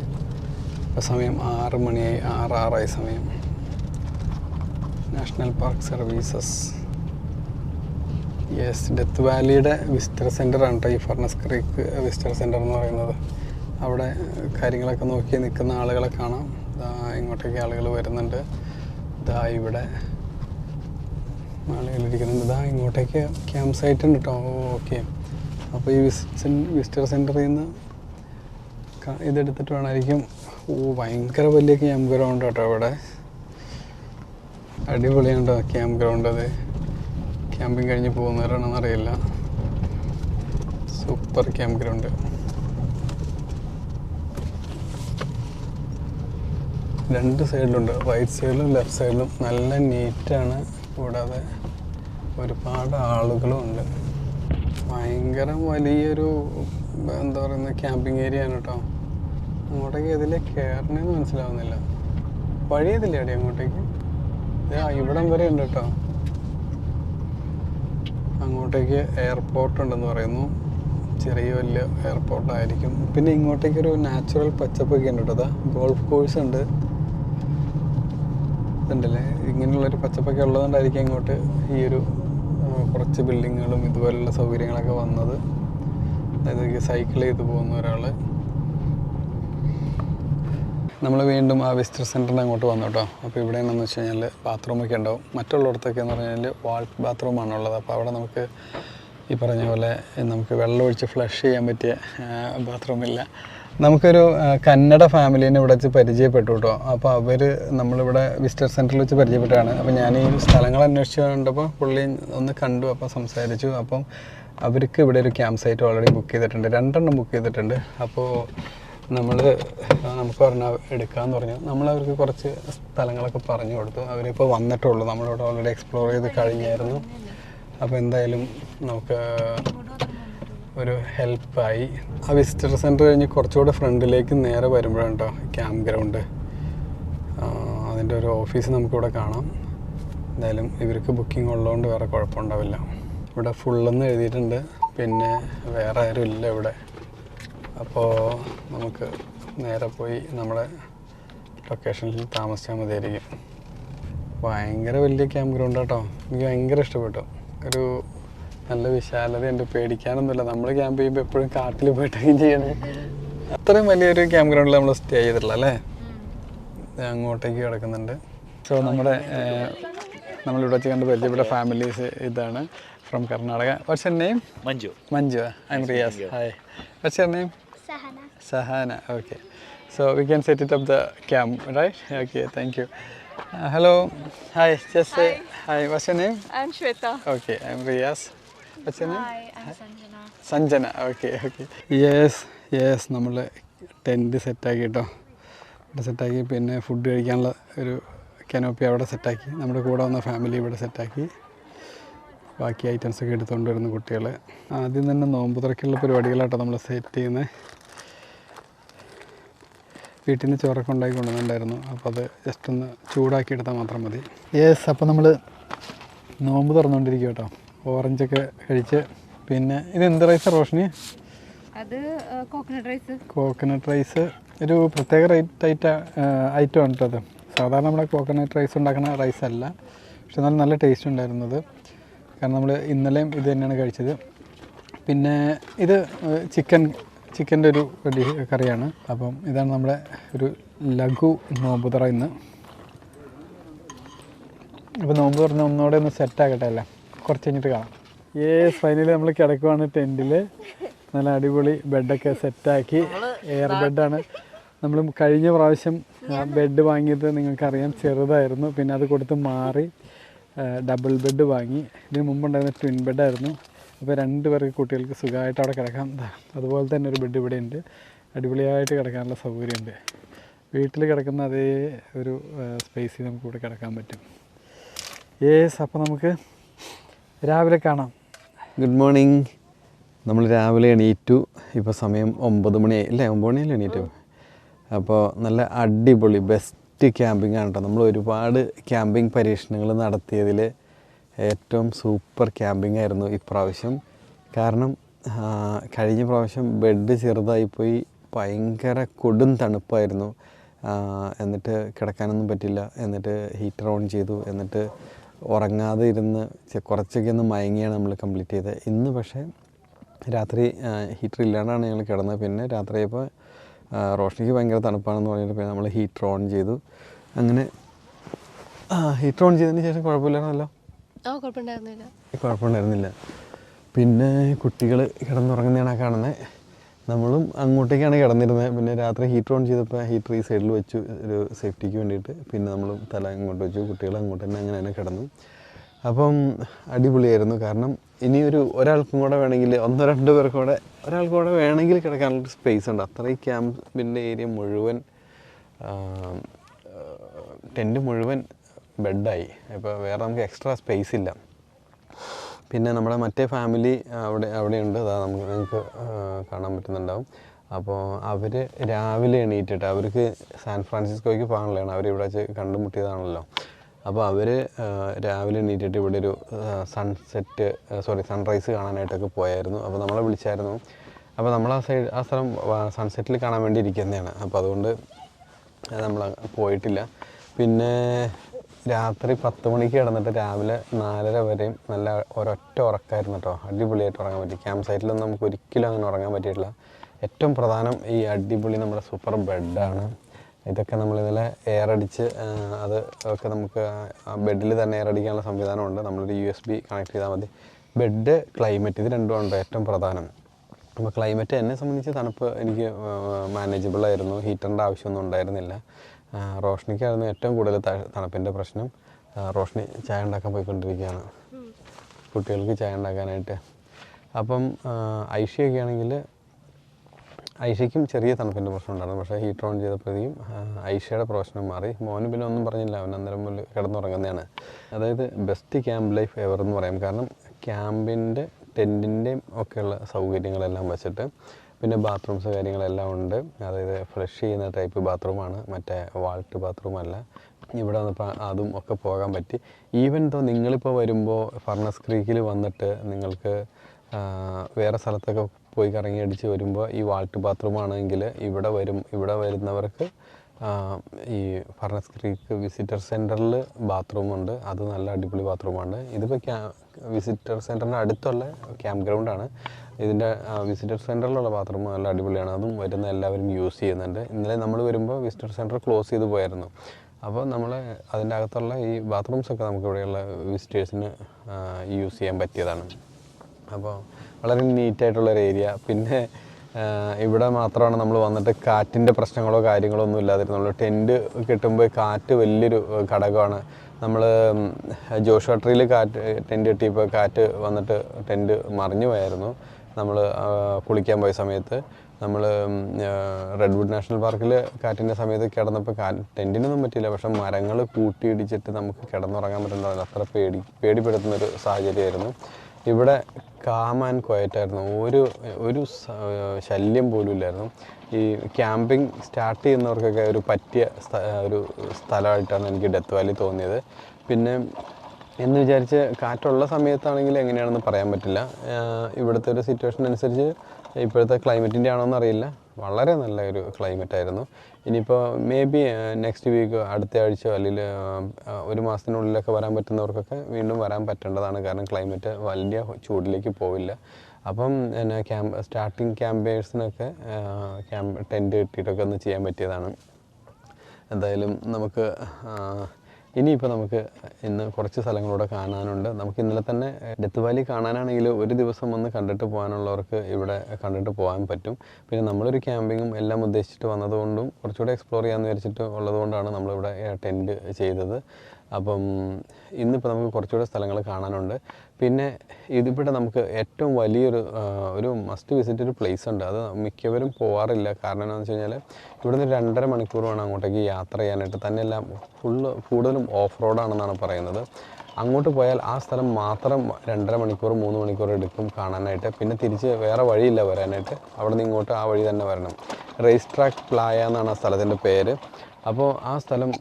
സമയം ആറ് മണിയായി ആറ് ആറായി സമയം. National park services. Yes Death വാലിയുടെ visitor സെന്ററാണ് കേട്ടോ ഈ ഫർണസ് ക്രീക്ക് വിസിറ്റർ സെന്റർ എന്ന് പറയുന്നത്. അവിടെ കാര്യങ്ങളൊക്കെ നോക്കി നിൽക്കുന്ന ആളുകളെ കാണാം. ഇങ്ങോട്ടേക്ക് ആളുകൾ വരുന്നുണ്ട്. ഇതാ ഇവിടെ ആളുകളിരിക്കുന്നുണ്ട് ഇതാ ഇങ്ങോട്ടേക്ക് ക്യാമ്പ് സൈറ്റ് ഉണ്ട് കേട്ടോ ഓക്കെ. അപ്പോൾ ഈ വിസിറ്റ് വിസിറ്റർ സെന്ററിൽ നിന്ന് ഇതെടുത്തിട്ട് വേണമായിരിക്കും ഓ ഭയങ്കര വലിയ ക്യാമ്പ് ഗ്രൗണ്ട് കേട്ടോ ഇവിടെ അടിപൊളിയാണ് ക്യാമ്പ് ഗ്രൗണ്ട് അത്? ക്യാമ്പിങ് കഴിഞ്ഞ് പോകുന്നവരാണെന്ന് അറിയില്ല സൂപ്പർ ക്യാമ്പ് ഗ്രൗണ്ട് രണ്ട് സൈഡിലുണ്ട് റൈറ്റ് സൈഡിലും ലെഫ്റ്റ് സൈഡിലും നല്ല നീറ്റാണ് കൂടാതെ ഒരുപാട് ആളുകളും ഉണ്ട്. ഭയങ്കര വലിയൊരു എന്താ പറയുന്ന ക്യാമ്പിംഗ് ഏരിയ ആണ് കേട്ടോ അങ്ങോട്ടേക്ക് ഇതിലെ കയറണമെന്ന് മനസ്സിലാവുന്നില്ല. വഴി ഇതില്ലേ അടി അങ്ങോട്ടേക്ക് ഇവിടം വരെ ഉണ്ട് കേട്ടോ. അങ്ങോട്ടേക്ക് എയർപോർട്ട് ഉണ്ടെന്ന് പറയുന്നു. ചെറിയ വലിയ എയർപോർട്ടായിരിക്കും പിന്നെ ഇങ്ങോട്ടേക്ക് ഒരു നാച്ചുറൽ പച്ചപ്പൊക്കെ ഉണ്ട് കേട്ടോ. ഗോൾഫ് കോഴ്സ് ഉണ്ട്. ഇതുണ്ടല്ലേ? ഇങ്ങനെയുള്ളൊരു പച്ചപ്പൊക്കെ ഉള്ളതുകൊണ്ടായിരിക്കും ഇങ്ങോട്ട് ഈ ഒരു കുറച്ച് ബിൽഡിങ്ങുകളും ഇതുപോലുള്ള സൗകര്യങ്ങളൊക്കെ വന്നത്. അതായത് സൈക്കിൾ ചെയ്ത് പോകുന്ന ഒരാൾ നമ്മൾ വീണ്ടും ആ വിസിറ്റർ സെന്ററിന് അങ്ങോട്ട് വന്നു കേട്ടോ. അപ്പോൾ ഇവിടെ എന്നു വെച്ച് കഴിഞ്ഞാൽ ബാത്റൂമൊക്കെ ഉണ്ടാവും. മറ്റുള്ളിടത്തൊക്കെ എന്ന് പറഞ്ഞു കഴിഞ്ഞാൽ വാൾ ബാത്റൂമാണുള്ളത് അപ്പോൾ അവിടെ നമുക്ക് ഈ പറഞ്ഞ പോലെ നമുക്ക് വെള്ളം ഒഴിച്ച് ഫ്ലഷ് ചെയ്യാൻ പറ്റിയ ബാത്റൂമില്ല നമുക്കൊരു കന്നഡ ഫാമിലീനെ ഇവിടെ വെച്ച് പരിചയപ്പെട്ടു കേട്ടോ. അപ്പോൾ അവർ നമ്മളിവിടെ വിസിറ്റർ സെന്ററിൽ വെച്ച് പരിചയപ്പെട്ടാണ് അപ്പോൾ ഞാൻ ഈ സ്ഥലങ്ങൾ അന്വേഷിച്ച് കണ്ടപ്പോൾ പുള്ളി ഒന്ന് കണ്ടു അപ്പോൾ സംസാരിച്ചു. അപ്പം അവർക്ക് ഇവിടെ ഒരു ക്യാമ്പ് സൈറ്റ് ഓൾറെഡി ബുക്ക് ചെയ്തിട്ടുണ്ട്. രണ്ടെണ്ണം ബുക്ക് ചെയ്തിട്ടുണ്ട്. അപ്പോൾ നമ്മൾ നമുക്ക് പറഞ്ഞാൽ എടുക്കാമെന്ന് പറഞ്ഞു. നമ്മൾ അവർക്ക് കുറച്ച് സ്ഥലങ്ങളൊക്കെ പറഞ്ഞു കൊടുത്തു. അവരിപ്പോൾ വന്നിട്ടുള്ളൂ. നമ്മളിവിടെ ഓൾറെഡി എക്സ്പ്ലോർ ചെയ്ത് കഴിഞ്ഞായിരുന്നു. അപ്പോൾ എന്തായാലും നമുക്ക് ഒരു ഹെൽപ്പായി ആ വിസിറ്റർ സെന്റർ കഴിഞ്ഞ് കുറച്ചുകൂടെ ഫ്രണ്ടിലേക്ക് നേരെ വരുമ്പോഴാണ് കേട്ടോ ക്യാമ്പ് ഗ്രൗണ്ട് അതിന്റെ ഒരു ഓഫീസ് നമുക്കിവിടെ കാണാം. എന്തായാലും ഇവർക്ക് ബുക്കിംഗ് ഉള്ളതുകൊണ്ട് വേറെ കുഴപ്പമുണ്ടാവില്ല. ഇവിടെ ഫുള്ളെന്ന് എഴുതിയിട്ടുണ്ട്. പിന്നെ വേറെ ആരും ഇല്ല ഇവിടെ. അപ്പോൾ നമുക്ക് നേരെ പോയി നമ്മുടെ ലൊക്കേഷനിൽ താമസിച്ചാൽ മതിയായിരിക്കും. ഭയങ്കര വലിയ ക്യാമ്പ് ഗ്രൗണ്ട് കേട്ടോ എനിക്ക് ഭയങ്കര ഇഷ്ടപ്പെട്ടു. ഒരു നല്ല വിശാലതയുണ്ട്. പേടിക്കാനൊന്നുമില്ല. നമ്മൾ ക്യാമ്പ് ചെയ്യുമ്പോൾ എപ്പോഴും കാട്ടിൽ പോയിട്ടൊക്കെ ചെയ്യണേ അത്രയും വലിയൊരു ക്യാമ്പ് ഗ്രൗണ്ടിൽ നമ്മൾ സ്റ്റേ ചെയ്തിട്ടില്ല അല്ലേ? അങ്ങോട്ടേക്ക് കിടക്കുന്നുണ്ട്. സോ നമ്മുടെ നമ്മളിവിടെ വെച്ച് കണ്ട് പരിചയപ്പെട്ട ഫാമിലീസ് ഇതാണ് from Karnataka. What's name Manju. Manju. I'm Riyas hi what's name Sahana. Sahana, okay. So we can set it up the cam, right? Okay, thank you. Uh, hello, hi, just say hi. What's your name? I'm Shweta. Okay, I'm Riyas. What's your name? Hi, I'm Sanjana. Sanjana okay okay yes yes നമ്മൾ tent സെറ്റാക്കി കേട്ടോ ഇവിടെ സെറ്റാക്കി പിന്നെ food കഴിക്കാനുള്ള ഒരു canopy അവിടെ സെറ്റാക്കി നമ്മുടെ കൂടെ വന്ന ഫാമിലി ഇവിടെ സെറ്റാക്കി ബാക്കി ഐറ്റംസ് ഒക്കെ എടുത്തുകൊണ്ട് വരുന്ന കുട്ടികൾ ആദ്യം തന്നെ നോമ്പ് തുറക്കുള്ള പരിപാടികളാട്ടോ നമ്മൾ സെറ്റ് ചെയ്യുന്നത് വീട്ടിൽ നിന്ന് ചോറൊക്കെ ഉണ്ടാക്കി കൊണ്ടുവന്നിട്ടുണ്ടായിരുന്നു. അപ്പോൾ അത് ജസ്റ്റ് ഒന്ന് ചൂടാക്കി എടുത്താൽ മാത്രം മതി. യെസ് അപ്പോൾ നമ്മൾ നോമ്പ് തുറന്നുകൊണ്ടിരിക്കും കേട്ടോ. ഓറഞ്ചൊക്കെ കഴിച്ച് പിന്നെ ഇത് എന്ത് റൈസ് റോഷനി? അത് കോക്കനട്ട് റൈസ് കോക്കനട്ട് റൈസ് ഒരു പ്രത്യേക റേറ്റ് ഐറ്റ ഐറ്റം ആണ് കേട്ടോ അത്. സാധാരണ നമ്മുടെ കോക്കനട്ട് റൈസ് ഉണ്ടാക്കുന്ന റൈസ് അല്ല. പക്ഷെ നല്ല നല്ല ടേസ്റ്റ് ഉണ്ടായിരുന്നത് കാരണം നമ്മൾ ഇന്നലെയും ഇത് തന്നെയാണ് കഴിച്ചത്. പിന്നെ ഇത് ചിക്കൻ ചിക്കന്റെ ഒരു കറിയാണ്. അപ്പം ഇതാണ് നമ്മുടെ ഒരു ലഘു നോമ്പുതറ തുറ ഇന്ന്. അപ്പോൾ നോമ്പ് തുറന്ന് ഒന്നുകൂടെ ഒന്ന് സെറ്റ് ആക്കട്ടെ അല്ലേ? കുറച്ച് കഴിഞ്ഞിട്ട് കാണാം. ഏ ഫൈനലി നമ്മൾ കിടക്കുവാണ് ടെന്റിൽ നല്ല അടിപൊളി ബെഡൊക്കെ സെറ്റാക്കി എയർ ബെഡാണ് നമ്മൾ കഴിഞ്ഞ പ്രാവശ്യം ബെഡ് വാങ്ങിയത് നിങ്ങൾക്കറിയാം. ചെറുതായിരുന്നു. പിന്നെ അത് കൊടുത്ത് മാറി ഡബിൾ ബെഡ് വാങ്ങി. ഇതിന് മുമ്പുണ്ടായിരുന്ന ട്വിൻ ബെഡായിരുന്നു അപ്പോൾ രണ്ട് പേർക്ക് കുട്ടികൾക്ക് സുഖമായിട്ട് അവിടെ കിടക്കാം അതുപോലെ തന്നെ ഒരു ബെഡ് ഇവിടെ ഉണ്ട് അടിപൊളിയായിട്ട് കിടക്കാനുള്ള സൗകര്യമുണ്ട്. വീട്ടിൽ കിടക്കുന്ന അതേ ഒരു സ്പേസിൽ നമുക്ക് ഇവിടെ കിടക്കാൻ പറ്റും. യേസ് അപ്പോൾ നമുക്ക് രാവിലെ കാണാം. ഗുഡ് മോർണിംഗ് നമ്മൾ രാവിലെ എണീറ്റു. ഇപ്പോൾ സമയം ഒമ്പത് മണി അല്ലേ ഒമ്പത് മണിയല്ലേ എണീറ്റു? അപ്പോൾ നല്ല അടിപൊളി ബെസ്റ്റ് ക്യാമ്പിംഗ് ആണ് കേട്ടോ. നമ്മൾ ഒരുപാട് ക്യാമ്പിംഗ് പരീക്ഷണങ്ങൾ നടത്തിയതിൽ ഏറ്റവും സൂപ്പർ ക്യാമ്പിംഗ് ആയിരുന്നു ഇപ്രാവശ്യം. കാരണം കഴിഞ്ഞ പ്രാവശ്യം ബെഡ് ചെറുതായിപ്പോയി ഭയങ്കര കൊടും തണുപ്പായിരുന്നു. എന്നിട്ട് കിടക്കാനൊന്നും പറ്റില്ല എന്നിട്ട് ഹീറ്റർ ഓൺ ചെയ്തു എന്നിട്ട് ഉറങ്ങാതെ ഇരുന്ന് കുറച്ചൊക്കെ ഒന്ന് മയങ്ങിയാണ് നമ്മൾ കംപ്ലീറ്റ് ചെയ്തത്. ഇന്ന് പക്ഷേ രാത്രി ഹീറ്റർ ഇല്ലാണ്ടാണ് ഞങ്ങൾ കിടന്നത്. പിന്നെ രാത്രിയപ്പോൾ റോഷനിക്ക് ഭയങ്കര തണുപ്പാണെന്ന് പറഞ്ഞിട്ട് പിന്നെ നമ്മൾ ഹീറ്റർ ഓൺ ചെയ്തു. അങ്ങനെ ഹീറ്റർ ഓൺ ചെയ്തതിന് ശേഷം കുഴപ്പമില്ലായിരുന്നല്ലോ. കുഴപ്പമുണ്ടായിരുന്നില്ല. പിന്നെ കുട്ടികൾ കിടന്നുറങ്ങുന്നതാണ് കാണുന്നത് നമ്മളും അങ്ങോട്ടേക്കാണ് കിടന്നിരുന്നത് പിന്നെ രാത്രി ഹീറ്റർ ഓൺ ചെയ്തപ്പോൾ ഹീറ്റർ ഈ സൈഡിൽ വെച്ചു ഒരു സേഫ്റ്റിക്ക് വേണ്ടിയിട്ട്. പിന്നെ നമ്മൾ തല അങ്ങോട്ട് വെച്ചു കുട്ടികൾ അങ്ങോട്ട് തന്നെ അങ്ങനെ തന്നെ കിടന്നു. അപ്പം അടിപൊളിയായിരുന്നു. കാരണം ഇനി ഒരു ഒരാൾക്കും കൂടെ വേണമെങ്കിൽ ഒന്നോ രണ്ടോ പേർക്കും കൂടെ ഒരാൾക്കും കൂടെ വേണമെങ്കിൽ കിടക്കാനുള്ള സ്പേസ് ഉണ്ട്. അത്രയും ക്യാമ്പിന്റെ ഏരിയ മുഴുവൻ ടെന്റ് മുഴുവൻ ബെഡായി. ഇപ്പോൾ വേറെ നമുക്ക് എക്സ്ട്രാ സ്പേസ് ഇല്ല. പിന്നെ നമ്മുടെ മറ്റേ ഫാമിലി അവിടെ അവിടെയുണ്ട്. അതാ നമുക്ക് നിങ്ങൾക്ക് കാണാൻ പറ്റുന്നുണ്ടാവും. അപ്പോൾ അവർ രാവിലെ എണീറ്റിട്ട് അവർക്ക് സാൻ ഫ്രാൻസിസ്കോയ്ക്ക് പോകാനുള്ളതാണ്. അവർ ഇവിടെ വെച്ച് കണ്ടുമുട്ടിയതാണല്ലോ. അപ്പോൾ അവർ രാവിലെ എണീറ്റിട്ട് ഇവിടെ ഒരു സൺസെറ്റ് സോറി സൺറൈസ് കാണാനായിട്ടൊക്കെ പോയായിരുന്നു. അപ്പോൾ നമ്മളെ വിളിച്ചായിരുന്നു. അപ്പോൾ നമ്മൾ ആ സൈഡ് ആ സ്ഥലം സൺസെറ്റിൽ കാണാൻ വേണ്ടി ഇരിക്കുന്നതാണ്. അപ്പോൾ അതുകൊണ്ട് നമ്മൾ പോയിട്ടില്ല. പിന്നെ രാത്രി പത്ത് മണിക്ക് കിടന്നിട്ട് രാവിലെ നാലര വരെയും നല്ല ഒരൊറ്റ ഉറക്കമായിരുന്നു കേട്ടോ അടിപൊളിയായിട്ട് ഉറങ്ങാൻ പറ്റി. ക്യാമ്പ് സൈറ്റിലൊന്നും നമുക്ക് ഒരിക്കലും അങ്ങനെ ഉറങ്ങാൻ പറ്റിയിട്ടില്ല. ഏറ്റവും പ്രധാനം ഈ അടിപൊളി നമ്മുടെ സൂപ്പർ ബെഡാണ്. ഇതൊക്കെ നമ്മൾ ഇന്നലെ എയർ അടിച്ച് അത് ഒക്കെ നമുക്ക് ബെഡിൽ തന്നെ എയർ അടിക്കാനുള്ള സംവിധാനമുണ്ട്. നമ്മളൊരു യു എസ് ബി കണക്ട് ചെയ്താൽ മതി. ബെഡ് ക്ലൈമറ്റ് ഇത് രണ്ടും ഉണ്ട് ഏറ്റവും പ്രധാനം. അപ്പോൾ ക്ലൈമറ്റ് എന്നെ സംബന്ധിച്ച് തണുപ്പ് എനിക്ക് മാനേജബിൾ ആയിരുന്നു. ഹീറ്ററിന്റെ ആവശ്യമൊന്നും ഉണ്ടായിരുന്നില്ല. റോഷ്നിക്കായിരുന്നു ഏറ്റവും കൂടുതൽ തണുപ്പിന്റെ പ്രശ്നം. റോഷ്നി ചായ ഉണ്ടാക്കാൻ പോയിക്കൊണ്ടിരിക്കുകയാണ്. കുട്ടികൾക്ക് ചായ ഉണ്ടാക്കാനായിട്ട്. അപ്പം ഐഷിയൊക്കെ ഐഷയൊക്കെ ആണെങ്കിൽ ഐഷയ്ക്കും ചെറിയ തണുപ്പിന്റെ പ്രശ്നം ഉണ്ടായിരുന്നു. പക്ഷേ ഹീറ്റർ ഓൺ ചെയ്തപ്പോഴേക്കും ഐഷയുടെ പ്രശ്നം മാറി. മോന് പിന്നെ ഒന്നും പറഞ്ഞില്ല. അവൻ അന്നേരം മുതൽ കിടന്നുറങ്ങുന്നതാണ്. അതായത് ബെസ്റ്റ് ക്യാമ്പ് ലൈഫ് എവർ എന്ന് പറയാം. കാരണം ക്യാമ്പിന്റെ ടെന്റിന്റെയും ഒക്കെയുള്ള സൗകര്യങ്ങളെല്ലാം വെച്ചിട്ട് പിന്നെ ബാത്റൂംസ് കാര്യങ്ങളെല്ലാം ഉണ്ട്. അതായത് ഫ്ലഷ് ചെയ്യുന്ന ടൈപ്പ് ബാത്റൂമാണ് മറ്റേ വാൾട്ട് ബാത്റൂം അല്ല. ഇവിടെ വന്നപ്പോൾ അതും ഒക്കെ പോകാൻ പറ്റി. ഈവൻ തോ നിങ്ങളിപ്പോൾ വരുമ്പോൾ ഫർണസ് ക്രീക്കിൽ വന്നിട്ട് നിങ്ങൾക്ക് വേറെ സ്ഥലത്തൊക്കെ പോയി കറങ്ങി അടിച്ച് വരുമ്പോൾ ഈ വാൾട്ട് ബാത്റൂം ആണെങ്കിൽ ഇവിടെ വരും ഇവിടെ വരുന്നവർക്ക് ഈ ഫർണസ് ക്രീക്ക് വിസിറ്റർ സെന്ററിൽ ബാത്റൂമുണ്ട് അത് നല്ല അടിപൊളി ബാത്റൂമാണ് ഇതിപ്പോൾ ക്യാ വിസിറ്റർ സെന്ററിന്റെ അടുത്തുള്ള ക്യാമ്പ് ഗ്രൗണ്ടാണ് ഇതിന്റെ വിസിറ്റർ സെന്ററിലുള്ള ബാത്റൂം നല്ല അടിപൊളിയാണ്. അതും വരുന്ന എല്ലാവരും യൂസ് ചെയ്യുന്നുണ്ട്. ഇന്നലെ നമ്മൾ വരുമ്പോൾ വിസിറ്റർ സെന്റർ ക്ലോസ് ചെയ്ത് പോയായിരുന്നു. അപ്പോൾ നമ്മൾ അതിന്റെ അകത്തുള്ള ഈ ബാത്റൂംസ് ഒക്കെ നമുക്ക് ഇവിടെയുള്ള വിസിറ്റേഴ്സിന് യൂസ് ചെയ്യാൻ പറ്റിയതാണ്. അപ്പോൾ വളരെ നീറ്റായിട്ടുള്ളൊരു ഏരിയ പിന്നെ ഇവിടെ മാത്രമാണ് നമ്മൾ വന്നിട്ട് കാറ്റിന്റെ പ്രശ്നങ്ങളോ കാര്യങ്ങളോ ഒന്നും ഇല്ലാതിരുന്നുള്ളൂ ടെന്റ് കിട്ടുമ്പോൾ കാറ്റ് വലിയൊരു ഘടകമാണ്. നമ്മൾ ജോഷുവ ട്രീയിൽ കാറ്റ് ടെന്റ് കിട്ടിയപ്പോൾ കാറ്റ് വന്നിട്ട് ടെന്റ് മറിഞ്ഞു പോയായിരുന്നു. നമ്മൾ കുളിക്കാൻ പോയ സമയത്ത് നമ്മൾ റെഡ്വുഡ് നാഷണൽ പാർക്കിൽ കാറ്റിന്റെ സമയത്ത് കിടന്നപ്പോൾ കാ ടെന്റിനൊന്നും പറ്റിയില്ല. പക്ഷെ മരങ്ങൾ കൂട്ടിയിടിച്ചിട്ട് നമുക്ക് കിടന്നുറങ്ങാൻ പറ്റുന്നില്ല അത്ര പേടി പേടിപ്പെടുത്തുന്നൊരു സാഹചര്യമായിരുന്നു. ഇവിടെ കാം ആൻഡ് ക്വയറ്റായിരുന്നു ഒരു ഒരു ശല്യം പോലും ഇല്ലായിരുന്നു. ഈ ക്യാമ്പിംഗ് സ്റ്റാർട്ട് ചെയ്യുന്നവർക്കൊക്കെ ഒരു പറ്റിയ ഒരു സ്ഥലമായിട്ടാണ് എനിക്ക് ഡെത്ത് വാലി തോന്നിയത്. പിന്നെ എന്ന് വിചാരിച്ച് കാറ്റുള്ള സമയത്താണെങ്കിൽ എങ്ങനെയാണെന്ന് പറയാൻ പറ്റില്ല. ഇവിടുത്തെ ഒരു സിറ്റുവേഷൻ അനുസരിച്ച് ഇപ്പോഴത്തെ ക്ലൈമറ്റിന്റെ ആണോ എന്നറിയില്ല വളരെ നല്ല ഒരു ക്ലൈമറ്റ് ആയിരുന്നു. ഇനിയിപ്പോൾ മേ ബി നെക്സ്റ്റ് വീക്ക് അടുത്ത ആഴ്ച അല്ലെങ്കിൽ ഒരു മാസത്തിനുള്ളിലൊക്കെ വരാൻ പറ്റുന്നവർക്കൊക്കെ വീണ്ടും വരാൻ പറ്റേണ്ടതാണ്. കാരണം ക്ലൈമറ്റ് വലിയ ചൂടിലേക്ക് പോവില്ല. അപ്പം എന്നാ ക്യാമ്പ് സ്റ്റാർട്ടിങ് ക്യാമ്പേഴ്സിനൊക്കെ ക്യാമ്പ് ടെന്റ് കിട്ടിയിട്ടൊക്കെ ഒന്ന് ചെയ്യാൻ പറ്റിയതാണ്. എന്തായാലും നമുക്ക് ഇനിയിപ്പോൾ നമുക്ക് ഇന്ന് കുറച്ച് സ്ഥലങ്ങളൂടെ കാണാനുണ്ട്. നമുക്ക് ഇന്നലെ തന്നെ ഡെത്ത് വാലി കാണാനാണെങ്കിൽ ഒരു ദിവസം വന്ന് കണ്ടിട്ട് പോകാനുള്ളവർക്ക് ഇവിടെ കണ്ടിട്ട് പോകാൻ പറ്റും. പിന്നെ നമ്മളൊരു ക്യാമ്പിങ്ങും എല്ലാം ഉദ്ദേശിച്ചിട്ട് വന്നതുകൊണ്ടും കുറച്ചുകൂടെ എക്സ്പ്ലോർ ചെയ്യാമെന്ന് വിചാരിച്ചിട്ട് ഉള്ളതുകൊണ്ടാണ് നമ്മളിവിടെ ടെന്റ് ചെയ്തത്. അപ്പം ഇന്നിപ്പോൾ നമുക്ക് കുറച്ചുകൂടെ സ്ഥലങ്ങൾ കാണാനുണ്ട്. പിന്നെ ഇതിപ്പോൾ നമുക്ക് ഏറ്റവും വലിയൊരു ഒരു മസ്റ്റ് വിസിറ്റ് ഒരു പ്ലേസ് ഉണ്ട്. അത് മിക്കവരും പോകാറില്ല കാരണം എന്താണെന്ന് വെച്ച് കഴിഞ്ഞാൽ ഇവിടുന്ന് രണ്ടര മണിക്കൂർ വേണം അങ്ങോട്ടേക്ക് യാത്ര ചെയ്യാനായിട്ട്. തന്നെയെല്ലാം ഫുള്ള് കൂടുതലും ഓഫ് റോഡാണെന്നാണ് പറയുന്നത്. അങ്ങോട്ട് പോയാൽ ആ സ്ഥലം മാത്രം രണ്ടര മണിക്കൂർ മൂന്ന് മണിക്കൂർ എടുക്കും കാണാനായിട്ട്. പിന്നെ തിരിച്ച് വേറെ വഴിയില്ല വരാനായിട്ട്. അവിടെ നിന്ന് ഇങ്ങോട്ട് ആ വഴി തന്നെ വരണം. റേസ് ട്രാക്ക് പ്ലായ എന്നാണ് ആ സ്ഥലത്തിന്റെ പേര്. അപ്പോൾ ആ സ്ഥലം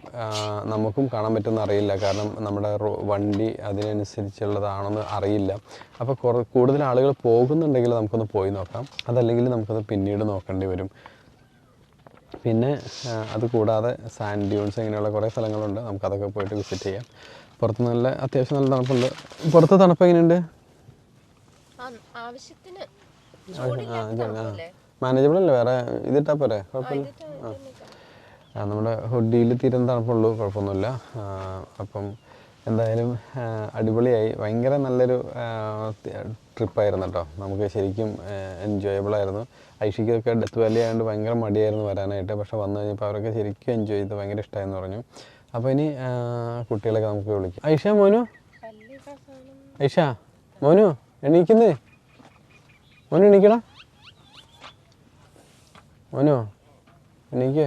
നമുക്കും കാണാൻ പറ്റുമെന്ന് അറിയില്ല. കാരണം നമ്മുടെ വണ്ടി അതിനനുസരിച്ചുള്ളതാണെന്ന് അറിയില്ല. അപ്പോൾ കുറ കൂടുതൽ ആളുകൾ പോകുന്നുണ്ടെങ്കിൽ നമുക്കൊന്ന് പോയി നോക്കാം. അതല്ലെങ്കിൽ നമുക്കത് പിന്നീട് നോക്കേണ്ടി വരും. പിന്നെ അത് കൂടാതെ സാൻഡ് ഡ്യൂൺസ് ഇങ്ങനെയുള്ള കുറേ സ്ഥലങ്ങളുണ്ട്. നമുക്കതൊക്കെ പോയിട്ട് വിസിറ്റ് ചെയ്യാം. പുറത്ത് നല്ല അത്യാവശ്യം നല്ല തണുപ്പുണ്ട്. പുറത്ത് തണുപ്പ് എങ്ങനെയുണ്ട്? മാനേജബിൾ അല്ലേ? വേറെ ഇതിട്ടാ പോരെ? കുഴപ്പമില്ല. ആ, നമ്മുടെ ഹുഡിയിൽ തീരം തണുപ്പുള്ളൂ കുഴപ്പമൊന്നുമില്ല. അപ്പം എന്തായാലും അടിപൊളിയായി. ഭയങ്കര നല്ലൊരു ട്രിപ്പായിരുന്നു കേട്ടോ. നമുക്ക് ശരിക്കും എൻജോയബിൾ ആയിരുന്നു. ഐഷിക്കൊക്കെ ഡെത്ത് വാലി ആയതുകൊണ്ട് ഭയങ്കര മടിയായിരുന്നു വരാനായിട്ട്. പക്ഷെ വന്നു കഴിഞ്ഞപ്പോൾ അവരൊക്കെ ശരിക്കും എൻജോയ് ചെയ്ത് ഭയങ്കര ഇഷ്ടമായെന്ന് പറഞ്ഞു. അപ്പോൾ ഇനി കുട്ടികളൊക്കെ നമുക്ക് വിളിക്കാം. ഐഷ മോനു? ഐഷ മോനു എണീക്കുന്നേ? മോനു എണീക്കടാ മോനു എണീക്കേ.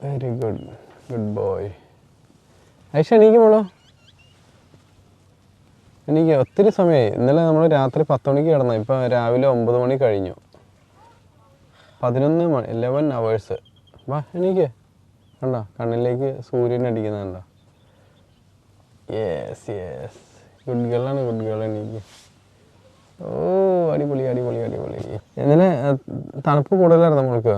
Very good good boy Aisha എനിക്ക് പോളോ എനിക്ക് ഒത്തിരി സമയമായി ഇന്നലെ നമ്മൾ രാത്രി പത്ത് മണിക്ക് കിടന്നു ഇപ്പം രാവിലെ ഒമ്പത് മണി കഴിഞ്ഞു. പതിനൊന്ന് മണി ഇലവൻ അവേഴ്സ് വാ എനിക്ക് കണ്ടോ? കണ്ണിലേക്ക് സൂര്യൻ അടിക്കുന്നുണ്ടോ യെസ് യെസ് ഗുഡ് ഗേളാണ് ഗുഡ് ഗേൾ എനിക്ക് ഓ അടിപൊളി അടിപൊളി അടിപൊളി. ഇന്നലെ തണുപ്പ് കൂടുതലായിരുന്നു നമ്മൾക്ക്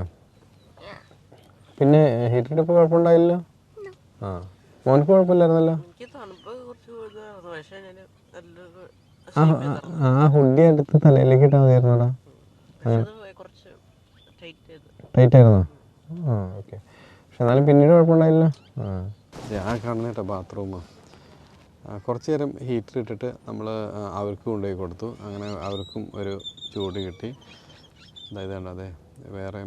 പിന്നെ ഹീറ്റർ ഇപ്പോൾ കുഴപ്പമുണ്ടായില്ലല്ലോ? ആ. മോനക്ക് കുഴപ്പമില്ലായിരുന്നല്ലോ? ആ ഹുഡി എടുത്ത് തലയിലേക്ക് ഇട്ടാൽ മതിയായിരുന്നോടാ കുറച്ച് ടൈറ്റ് ചെയ്ത് ടൈറ്റ് ആയിരുന്നോ. ആ ഓക്കെ. പക്ഷെ എന്നാലും പിന്നീട് കുഴപ്പമുണ്ടായില്ല ആ. ആ കാണുന്ന കേട്ടോ ബാത്റൂം കുറച്ച് നേരം ഹീറ്റർ ഇട്ടിട്ട് നമ്മൾ അവർക്ക് കൊണ്ടുപോയി കൊടുത്തു. അങ്ങനെ അവർക്കും ഒരു ചൂട് കിട്ടി. അതായത് കണ്ടോ അതെ. വേറെ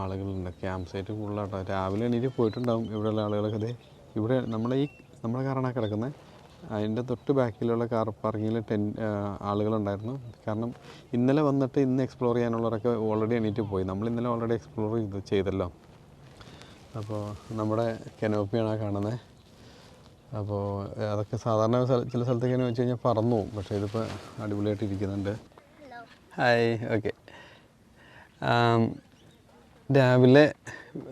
ആളുകളുണ്ട്. ക്യാമ്പ് സൈറ്റ് ഫുള്ളാട്ടോ രാവിലെ എണീറ്റ് പോയിട്ടുണ്ടാവും ഇവിടെയുള്ള ആളുകളൊക്കെ. അതെ ഇവിടെ നമ്മുടെ ഈ നമ്മുടെ കാറാണ് കിടക്കുന്നത് അതിന്റെ തൊട്ട് ബാക്കിലുള്ള കാർ പാർക്കിങ്ങിൽ ടെൻ ആളുകളുണ്ടായിരുന്നു. കാരണം ഇന്നലെ വന്നിട്ട് ഇന്ന് എക്സ്പ്ലോർ ചെയ്യാനുള്ളവരൊക്കെ ഓൾറെഡി എണീറ്റ് പോയി. നമ്മൾ ഇന്നലെ ഓൾറെഡി എക്സ്പ്ലോർ ചെയ്ത് ചെയ്തല്ലോ. അപ്പോൾ നമ്മുടെ കെനോപ്പിയാണ് കാണുന്നത് അപ്പോൾ അതൊക്കെ സാധാരണ ചില സ്ഥലത്തൊക്കെ വെച്ച് കഴിഞ്ഞാൽ പറന്നു പോകും. പക്ഷേ ഇതിപ്പോൾ അടിപൊളിയായിട്ട് ഇരിക്കുന്നുണ്ട്. ഹായ് ഓക്കെ രാവിലെ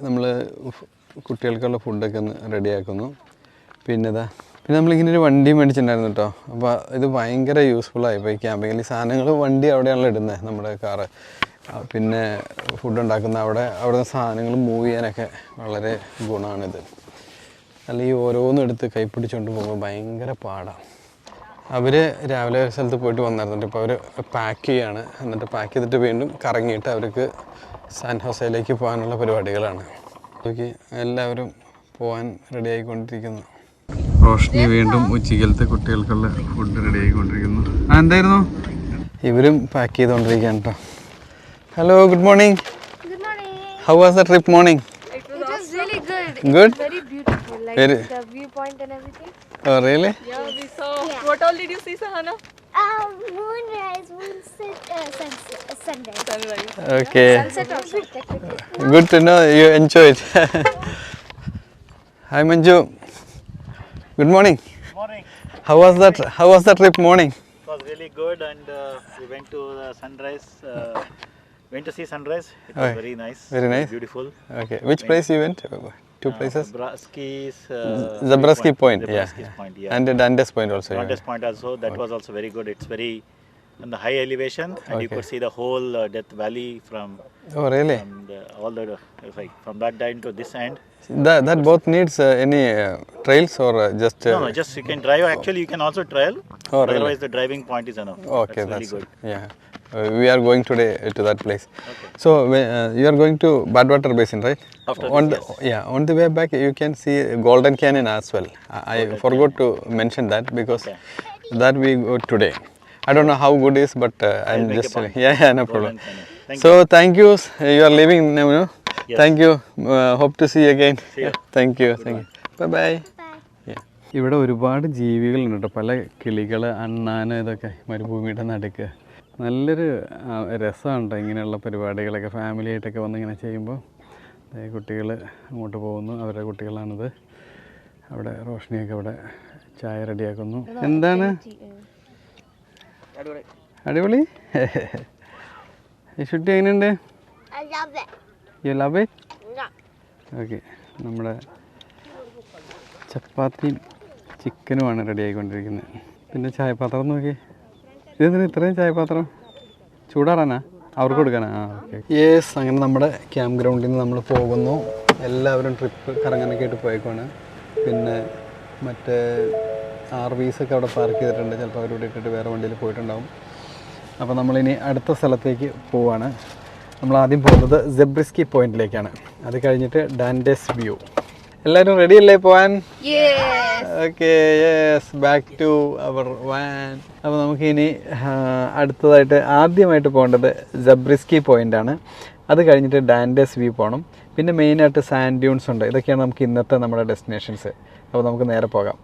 നമ്മൾ കുട്ടികൾക്കുള്ള ഫുഡൊക്കെ ഒന്ന് റെഡിയാക്കുന്നു. പിന്നെ ഇതാ പിന്നെ നമ്മളിങ്ങനെ ഒരു വണ്ടി മേടിച്ചിട്ടുണ്ടായിരുന്നു കേട്ടോ അപ്പോൾ ഇത് ഭയങ്കര യൂസ്ഫുള്ളായി ഇപ്പോൾ ഈ ക്യാമ്പിങ്ങിൽ സാധനങ്ങൾ വണ്ടി അവിടെയാണല്ലോ ഇടുന്നത് നമ്മുടെ കാറ്. പിന്നെ ഫുഡ് ഉണ്ടാക്കുന്ന അവിടെ അവിടെ സാധനങ്ങൾ മൂവ് ചെയ്യാനൊക്കെ വളരെ ഗുണമാണിത് അല്ല ഈ ഓരോന്നും എടുത്ത് കൈപ്പിടിച്ചുകൊണ്ട് പോകുമ്പോൾ ഭയങ്കര പാടാണ് അവർ രാവിലെ ഒരു സ്ഥലത്ത് പോയിട്ട് വന്നായിരുന്നു ഇപ്പോൾ അവർ പാക്ക് ചെയ്യാണ്. എന്നിട്ട് പാക്ക് ചെയ്തിട്ട് വീണ്ടും കറങ്ങിയിട്ട് അവർക്ക് സാൻ ഹോസയിലേക്ക് പോകാനുള്ള പരിപാടികളാണ്. നോക്കി എല്ലാവരും പോകാൻ റെഡി ആയിക്കൊണ്ടിരിക്കുന്നു. റോഷ്നി വീണ്ടും ഉച്ചക്കലത്തെ കുട്ടികൾക്കുള്ള ഫുഡ് റെഡി ആയിക്കൊണ്ടിരിക്കുന്നു. ആ എന്തായിരുന്നു? ഇവരും പാക്ക് ചെയ്തുകൊണ്ടിരിക്കുകയാണ് കേട്ടോ hello good morning. How was the trip morning good very really the viewpoint and everything. Oh really Yeah, we saw. What all did you see, Sahana? Um, sunset, Okay. Sunset. Good to know you enjoyed. Hi Manju. Good morning. Good morning. How was that? How was that trip morning? It was really good, and uh, we went to the sunrise. Uh, went to see sunrise. It was okay. very nice. Very nice. Beautiful. Okay. Which place you went? Two places. Zabraski's. Uh, Zabraski Point. Yeah. Zabraski's Point. Yeah. And Dandes Point also. Dantes yeah. Point also. That was also very good. It's very on the high elevation, and you could see the whole uh, Death Valley from, Oh really? from the, all the like from that end to this end. That that both needs uh, any uh, trails or uh, just. Uh, no, no, just you can drive. Actually, you can also trail. Oh, really? Otherwise, the driving point is enough. Okay, that's, that's, really good. yeah. Uh, we are going today to that place. Okay. So uh, you are going to Badwater Basin, right? After on this, the, yes. yeah, on the way back you can see Golden Canyon as well. I, I forgot to mention that because Okay. that we go today. I don't know how good is, but uh, I'm just yeah, yeah, no Golden problem. Thank so you. thank you. You are leaving now, no? Yes. Thank you. Uh, hope to see you again. See you. Thank you. Good Thank you. Bye bye. Bye. ഇവിടെ ഒരുപാട് ജീവികളുണ്ട് കേട്ടോ പല കിളികൾ അണ്ണാന് ഇതൊക്കെ മരുഭൂമിയുടെ നടുക്ക് നല്ലൊരു രസമുണ്ട് രസമാണ് കേട്ടോ ഇങ്ങനെയുള്ള പരിപാടികളൊക്കെ. ഫാമിലി ആയിട്ടൊക്കെ വന്ന് ഇങ്ങനെ ചെയ്യുമ്പോൾ കുട്ടികൾ അങ്ങോട്ട് പോകുന്നു. അവരുടെ കുട്ടികളാണിത്. അവിടെ റോഷനിയൊക്കെ അവിടെ ചായ റെഡിയാക്കുന്നു. എന്താണ്? അടിപൊളി. ഈ ഷുട്ടി എങ്ങനെയുണ്ട്. You love it Yeah. Okay നമ്മുടെ ചപ്പാത്തിയും ചിക്കനുമാണ് റെഡി ആയിക്കൊണ്ടിരിക്കുന്നത്. പിന്നെ ചായപാത്രം നോക്കി ഇതെന്തിനാ ഇത്രയും ചായപാത്രം? ചൂടാറാനാ? അവർക്ക് കൊടുക്കാനാ? ആ യേസ് അങ്ങനെ നമ്മുടെ ക്യാമ്പ് ഗ്രൗണ്ടിൽ നിന്ന് നമ്മൾ പോകുന്നു. എല്ലാവരും ട്രിപ്പ് കറങ്ങാനൊക്കെ ആയിട്ട് പോയേക്കുവാണ്. പിന്നെ മറ്റേ ആർ ഒക്കെ അവിടെ പാർക്ക് ചെയ്തിട്ടുണ്ട്. ചിലപ്പോൾ അവരോട് ഇട്ടിട്ട് വേറെ വണ്ടിയിൽ പോയിട്ടുണ്ടാവും. അപ്പോൾ നമ്മളിനി അടുത്ത സ്ഥലത്തേക്ക് പോവാണ്. നമ്മൾ ആദ്യം പോകുന്നത് ജെബ്രിസ്കി പോയിന്റിലേക്കാണ്. അത് കഴിഞ്ഞിട്ട് ഡാൻഡേസ് വ്യൂ. എല്ലാവരും റെഡി അല്ലേ പോവാൻ. Okay yes back to our van അപ്പോൾ നമുക്ക് ഇനി അടുത്തതായിട്ട് ആദ്യമായിട്ട് പോകേണ്ടത് ജബ്രിസ്കി പോയിന്റ് ആണ്. അത് കഴിഞ്ഞിട്ട് ഡാൻഡേസ് വ്യൂ പോകണം പിന്നെ മെയിനായിട്ട് സാൻഡ് ഡ്യൂൺസ് ഉണ്ട്. ഇതൊക്കെയാണ് നമുക്ക് ഇന്നത്തെ നമ്മുടെ ഡെസ്റ്റിനേഷൻസ് അപ്പോൾ നമുക്ക് നേരെ പോകാം.